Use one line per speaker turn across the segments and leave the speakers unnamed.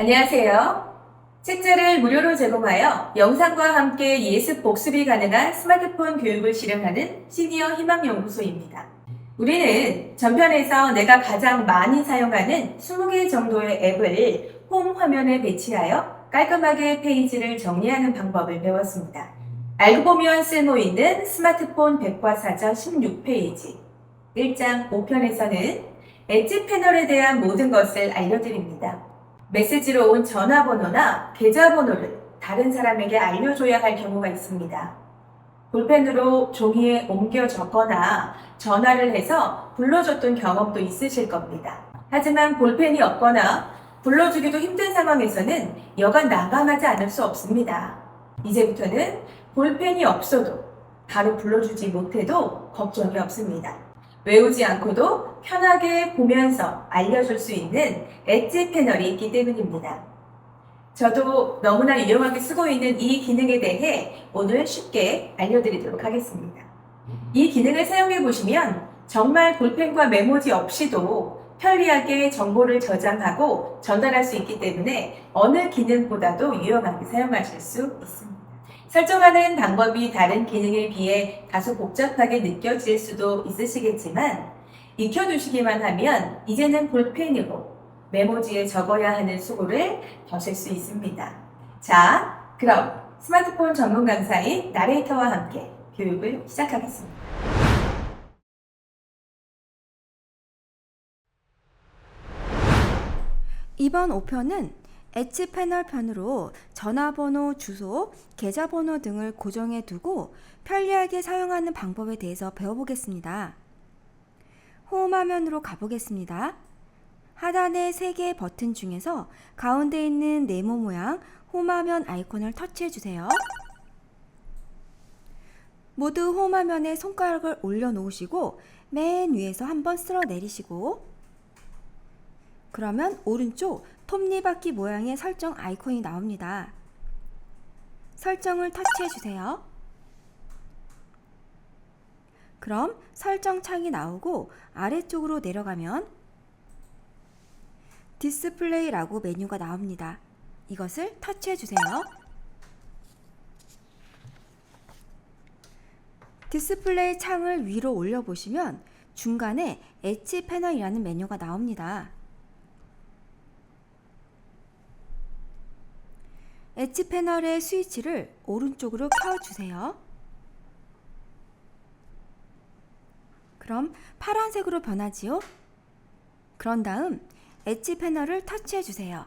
안녕하세요. 책자를 무료로 제공하여 영상과 함께 예습 복습이 가능한 스마트폰 교육을 실행하는 시니어 희망연구소입니다. 우리는 전편에서 내가 가장 많이 사용하는 20개 정도의 앱을 홈 화면에 배치하여 깔끔하게 페이지를 정리하는 방법을 배웠습니다. 알고 보면 쓸모 있는 스마트폰 백과사전 16페이지 1장 5편에서는 엣지 패널에 대한 모든 것을 알려드립니다. 메시지로 온 전화번호나 계좌번호를 다른 사람에게 알려줘야 할 경우가 있습니다. 볼펜으로 종이에 옮겨 적거나 전화를 해서 불러줬던 경험도 있으실 겁니다. 하지만 볼펜이 없거나 불러주기도 힘든 상황에서는 여간 난감하지 않을 수 없습니다. 이제부터는 볼펜이 없어도 바로 불러주지 못해도 걱정이 없습니다. 외우지 않고도 편하게 보면서 알려줄 수 있는 엣지 패널이 있기 때문입니다. 저도 너무나 유용하게 쓰고 있는 이 기능에 대해 오늘 쉽게 알려드리도록 하겠습니다. 이 기능을 사용해 보시면 정말 볼펜과 메모지 없이도 편리하게 정보를 저장하고 전달할 수 있기 때문에 어느 기능보다도 유용하게 사용하실 수 있습니다. 설정하는 방법이 다른 기능에 비해 다소 복잡하게 느껴질 수도 있으시겠지만 익혀두시기만 하면 이제는 볼펜으로 메모지에 적어야 하는 수고를 더실 수 있습니다. 자, 그럼 스마트폰 전문 강사인 나레이터와 함께 교육을 시작하겠습니다.
이번 5편은 엣지 패널 편으로 전화번호, 주소, 계좌번호 등을 고정해 두고 편리하게 사용하는 방법에 대해서 배워보겠습니다. 홈 화면으로 가보겠습니다. 하단의 3개의 버튼 중에서 가운데 있는 네모 모양 홈 화면 아이콘을 터치해 주세요. 모두 홈 화면에 손가락을 올려 놓으시고 맨 위에서 한번 쓸어 내리시고 그러면 오른쪽 톱니바퀴 모양의 설정 아이콘이 나옵니다. 설정을 터치해 주세요. 그럼 설정 창이 나오고 아래쪽으로 내려가면 디스플레이라고 메뉴가 나옵니다. 이것을 터치해 주세요. 디스플레이 창을 위로 올려 보시면 중간에 엣지 패널이라는 메뉴가 나옵니다. 엣지 패널의 스위치를 오른쪽으로 켜주세요. 그럼 파란색으로 변하지요? 그런 다음 엣지 패널을 터치해 주세요.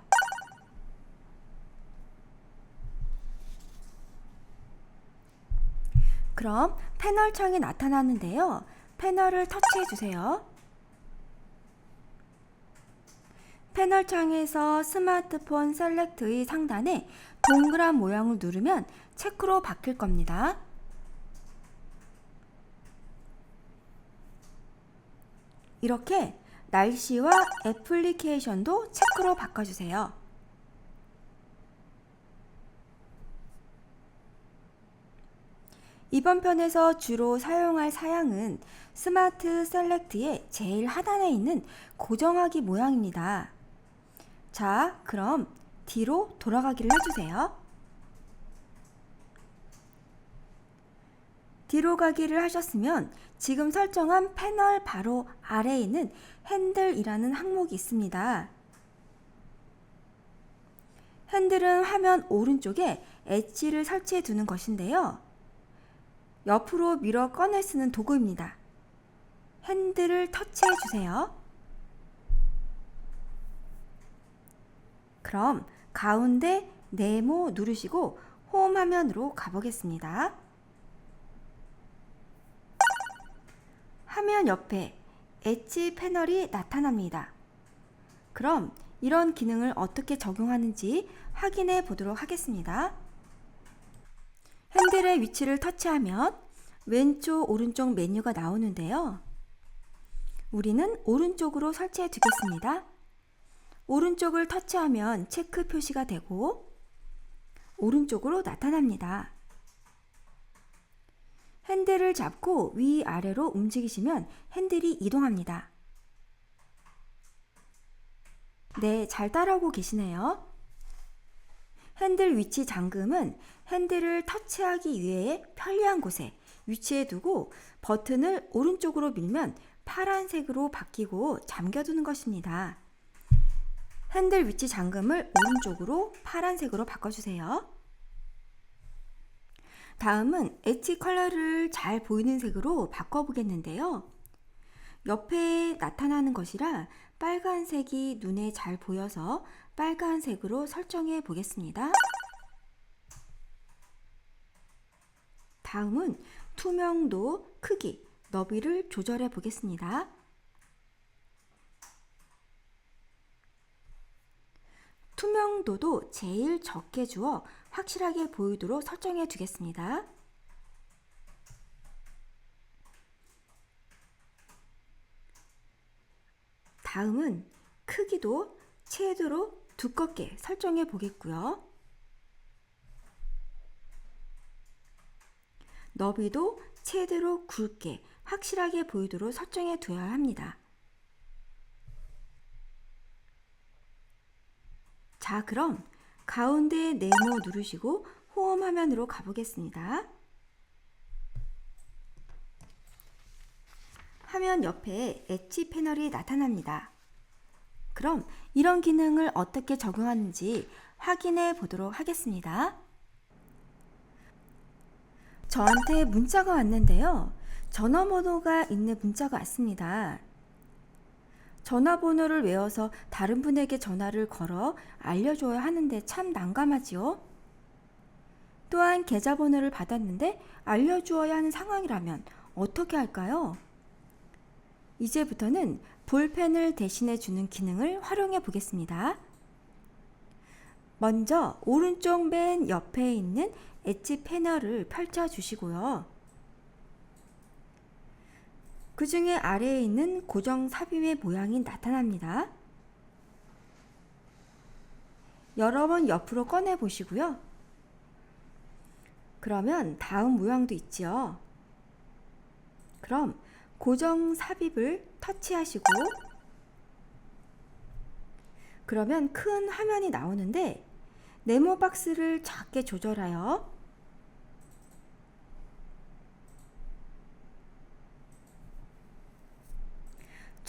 그럼 패널 창이 나타나는데요. 패널을 터치해 주세요. 패널 창에서 스마트폰 셀렉트의 상단에 동그란 모양을 누르면 체크로 바뀔 겁니다. 이렇게 날씨와 애플리케이션도 체크로 바꿔주세요. 이번 편에서 주로 사용할 사양은 스마트 셀렉트의 제일 하단에 있는 고정하기 모양입니다. 자, 그럼 뒤로 돌아가기를 해주세요. 뒤로 가기를 하셨으면 지금 설정한 패널 바로 아래에 있는 핸들이라는 항목이 있습니다. 핸들은 화면 오른쪽에 엣지를 설치해 두는 것인데요. 옆으로 밀어 꺼내 쓰는 도구입니다. 핸들을 터치해 주세요. 그럼 가운데 네모 누르시고 홈 화면으로 가보겠습니다. 화면 옆에 엣지 패널이 나타납니다. 그럼 이런 기능을 어떻게 적용하는지 확인해 보도록 하겠습니다. 핸들의 위치를 터치하면 왼쪽, 오른쪽 메뉴가 나오는데요. 우리는 오른쪽으로 설치해 두겠습니다. 오른쪽을 터치하면 체크 표시가 되고 오른쪽으로 나타납니다. 핸들을 잡고 위아래로 움직이시면 핸들이 이동합니다. 네, 잘 따라오고 계시네요. 핸들 위치 잠금은 핸들을 터치하기 위해 편리한 곳에 위치해 두고 버튼을 오른쪽으로 밀면 파란색으로 바뀌고 잠겨두는 것입니다. 핸들 위치 잠금을 오른쪽으로 파란색으로 바꿔주세요. 다음은 엣지 컬러를 잘 보이는 색으로 바꿔보겠는데요. 옆에 나타나는 것이라 빨간색이 눈에 잘 보여서 빨간색으로 설정해 보겠습니다. 다음은 투명도, 크기, 너비를 조절해 보겠습니다. 투명도도 제일 적게 주어 확실하게 보이도록 설정해 두겠습니다. 다음은 크기도 최대로 두껍게 설정해 보겠고요. 너비도 최대로 굵게 확실하게 보이도록 설정해 두어야 합니다. 자, 그럼 가운데 네모 누르시고 호험 화면으로 가보겠습니다. 화면 옆에 엣지 패널이 나타납니다. 그럼 이런 기능을 어떻게 적용하는지 확인해 보도록 하겠습니다. 저한테 문자가 왔는데요. 전화번호가 있는 문자가 왔습니다. 전화번호를 외워서 다른 분에게 전화를 걸어 알려줘야 하는데 참 난감하지요? 또한 계좌번호를 받았는데 알려주어야 하는 상황이라면 어떻게 할까요? 이제부터는 볼펜을 대신해 주는 기능을 활용해 보겠습니다. 먼저 오른쪽 맨 옆에 있는 엣지 패널을 펼쳐 주시고요. 그 중에 아래에 있는 고정 삽입의 모양이 나타납니다. 여러 번 옆으로 꺼내 보시고요. 그러면 다음 모양도 있지요. 그럼 고정 삽입을 터치하시고 그러면 큰 화면이 나오는데 네모 박스를 작게 조절하여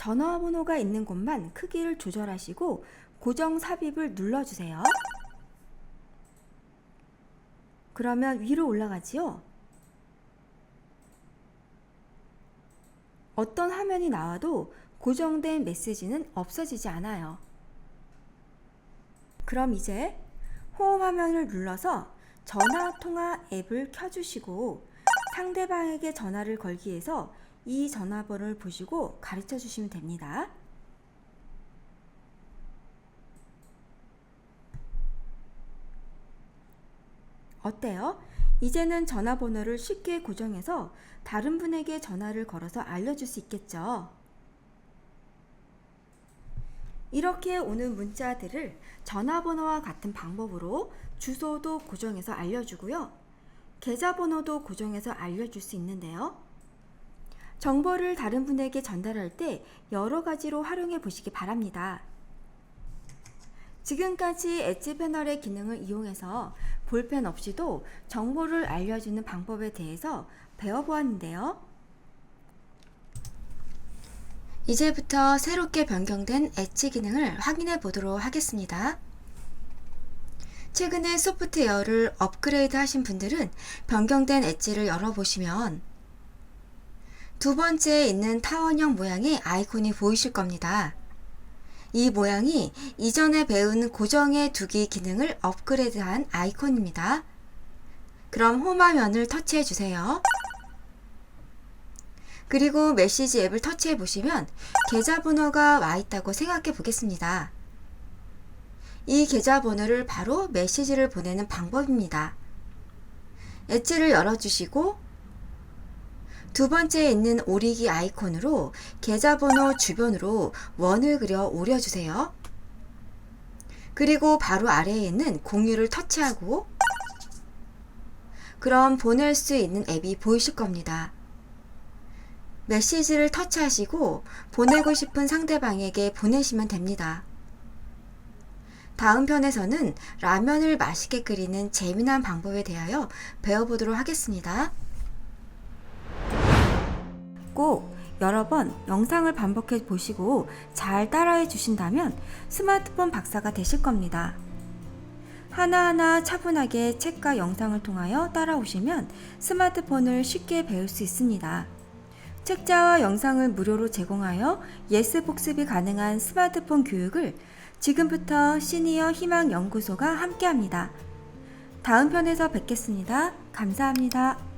전화번호가 있는 곳만 크기를 조절하시고 고정 삽입을 눌러주세요. 그러면 위로 올라가지요. 어떤 화면이 나와도 고정된 메시지는 없어지지 않아요. 그럼 이제 홈 화면을 눌러서 전화 통화 앱을 켜주시고 상대방에게 전화를 걸기 위해서 이 전화번호를 보시고 가르쳐 주시면 됩니다. 어때요? 이제는 전화번호를 쉽게 고정해서 다른 분에게 전화를 걸어서 알려줄 수 있겠죠. 이렇게 오는 문자들을 전화번호와 같은 방법으로 주소도 고정해서 알려주고요. 계좌번호도 고정해서 알려줄 수 있는데요. 정보를 다른 분에게 전달할 때 여러 가지로 활용해 보시기 바랍니다. 지금까지 엣지 패널의 기능을 이용해서 볼펜 없이도 정보를 알려주는 방법에 대해서 배워보았는데요. 이제부터 새롭게 변경된 엣지 기능을 확인해 보도록 하겠습니다. 최근에 소프트웨어를 업그레이드 하신 분들은 변경된 엣지를 열어보시면 두 번째에 있는 타원형 모양의 아이콘이 보이실 겁니다. 이 모양이 이전에 배운 고정해 두기 기능을 업그레이드한 아이콘입니다. 그럼 홈 화면을 터치해 주세요. 그리고 메시지 앱을 터치해 보시면 계좌번호가 와 있다고 생각해 보겠습니다. 이 계좌번호를 바로 메시지를 보내는 방법입니다. 엣지를 열어주시고 두 번째에 있는 오리기 아이콘으로 계좌번호 주변으로 원을 그려 오려주세요. 그리고 바로 아래에 있는 공유를 터치하고 그럼 보낼 수 있는 앱이 보이실 겁니다. 메시지를 터치하시고 보내고 싶은 상대방에게 보내시면 됩니다. 다음 편에서는 라면을 맛있게 끓이는 재미난 방법에 대하여 배워보도록 하겠습니다. 꼭 여러 번 영상을 반복해 보시고 잘 따라해 주신다면 스마트폰 박사가 되실 겁니다. 하나하나 차분하게 책과 영상을 통하여 따라오시면 스마트폰을 쉽게 배울 수 있습니다. 책자와 영상을 무료로 제공하여 예스 복습이 가능한 스마트폰 교육을 지금부터 시니어 희망 연구소가 함께합니다. 다음 편에서 뵙겠습니다. 감사합니다.